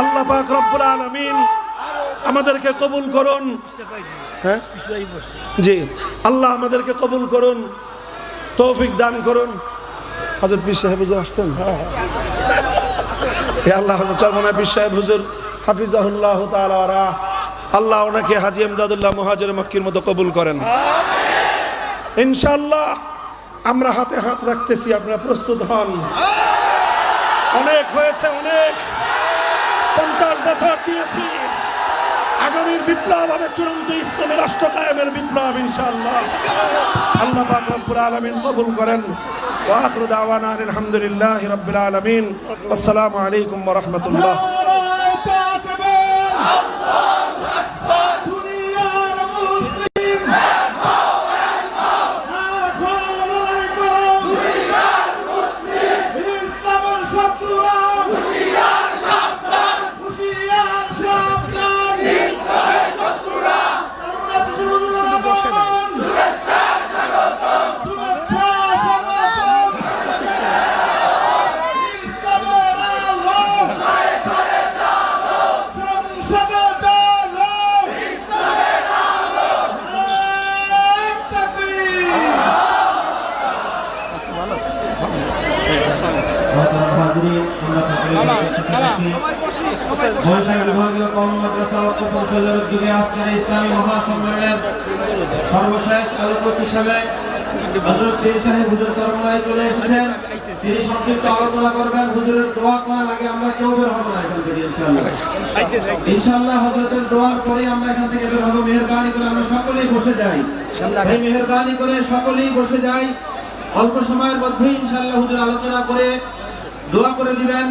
আল্লাহ পাক রব্বুল আলামিন আমাদেরকে কবুল করুন। হ্যাঁ? জি, আল্লাহ আমাদেরকে কবুল করুন, তৌফিক দান করুন। হজরত বিশ সাহেব হুজুর আসছেন? হে আল্লাহ হজরত চরমনা বিশ সাহেব হুজুর হাফিজাহুল্লাহ রাহ। আল্লাহ ওনাকে হাজি এমদাদুল্লাহ মহাজের মক্কির মতো কবুল করেন। ইনশাআল্লাহ আমরা হাতে হাত রাখতেছি, আপনারা প্রস্তুত হন। অনেক হয়েছে, অনেক। বছর দিয়েছি। আগামীর বিপ্লব হবে চূড়ান্ত ইসলামী রাষ্ট্র কায়েমের বিপ্লব, ইনশাআল্লাহ। আল্লাহ পাক রব্বুল আলামিন কবুল করেন। ওয়া আখিরু দাওয়ানা আলহামদুলিল্লাহি রাব্বিল আলামিন। আসসালামু আলাইকুম ওয়া রাহমাতুল্লাহ। বিভাগীয় কওমি মাদ্রাসা পরিষদের উদ্যোগে আজকের ইসলামী মহাসম্মেলনের সর্বশেষ আলোচক হিসেবে হজরত পীর সাহেব হুজুর করমলায় চলে এসেছেন তিনি সংক্ষিপ্ত আলোচনা করবেন হুজুরের দোয়া করার আগে। আমরা কেউ বের হব না এখান থেকে ইনশাআল্লাহ ইনশাআল্লাহ হজরতের দোয়ার পরে আমরা এখান থেকে বের হব মেহরবানি করে আমরা সকলেই বসে যাই মেহরবানি করে সকলেই বসে যাই। অল্প সময়ের মধ্যেই ইনশাআল্লাহ হুজুর আলোচনা করে দোয়া করে দিবেন।